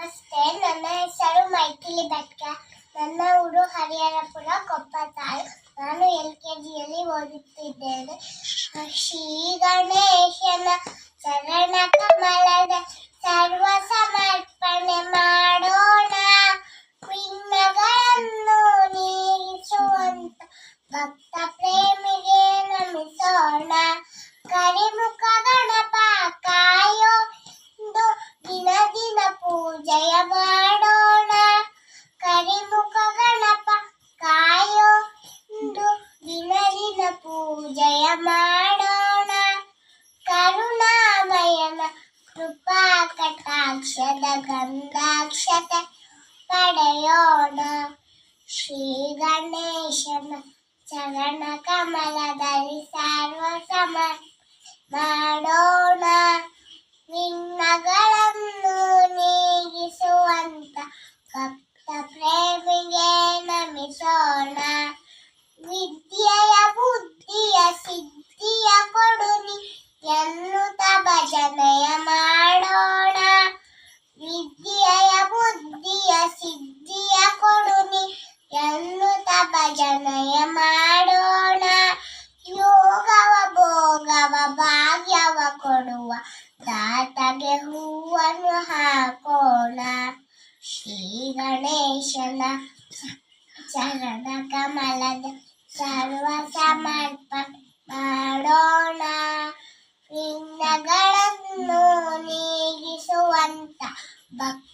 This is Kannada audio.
ನಮಸ್ತೆ, ನನ್ನ ಹೆಸರು ಮೈಥಿಲಿ ಭಟ್ಕ ನನ್ನ ಊರು ಹರಿಹರಪುರ ಕೊಪ್ಪ ತಾಯಿ ನಾನು ಎಲ್ ಕೆ ಜಿಯಲ್ಲಿ ಓದುತ್ತಿದ್ದೇನೆ. ಶ್ರೀ ಗಣೇಶನ ಚರಣ ಕಮಲದ ಸರ್ವ ಸಮರ್ಪಣೆ ಮಾಡೋಣ. ವಿಘ್ನಗಳನ್ನು ನೀಗಿಸುವಂತ ಭಕ್ತ ಪ್ರೇಮಿಗೆ ನಮಿಸೋಣ. ಕರಿಮುಖ జయమాడోన కరుణామయన కృపా కటాక్షత గంధాక్షత పడయోన శ్రీ గణేశన చరణ కమల దరి సర్వ సమ ವಿದ್ಯೆಯ ಬುದ್ಧಿಯ ಸಿದ್ಧಿಯ ಕೊಡುನಿ ಎನ್ನುತ್ತ ಭಜನೆಯ ಮಾಡೋಣ ಯೋಗವ ಭೋಗವ ಭಾಗ್ಯವ ಕೊಡುವ ದಾಟಗೆ ಹೂವನ್ನು ಹಾಕೋಣ ಶ್ರೀ ಗಣೇಶನ ಚರಣ ಕಮಲದ ಸರ್ವ ಸಮರ್ಪಣೆ バッ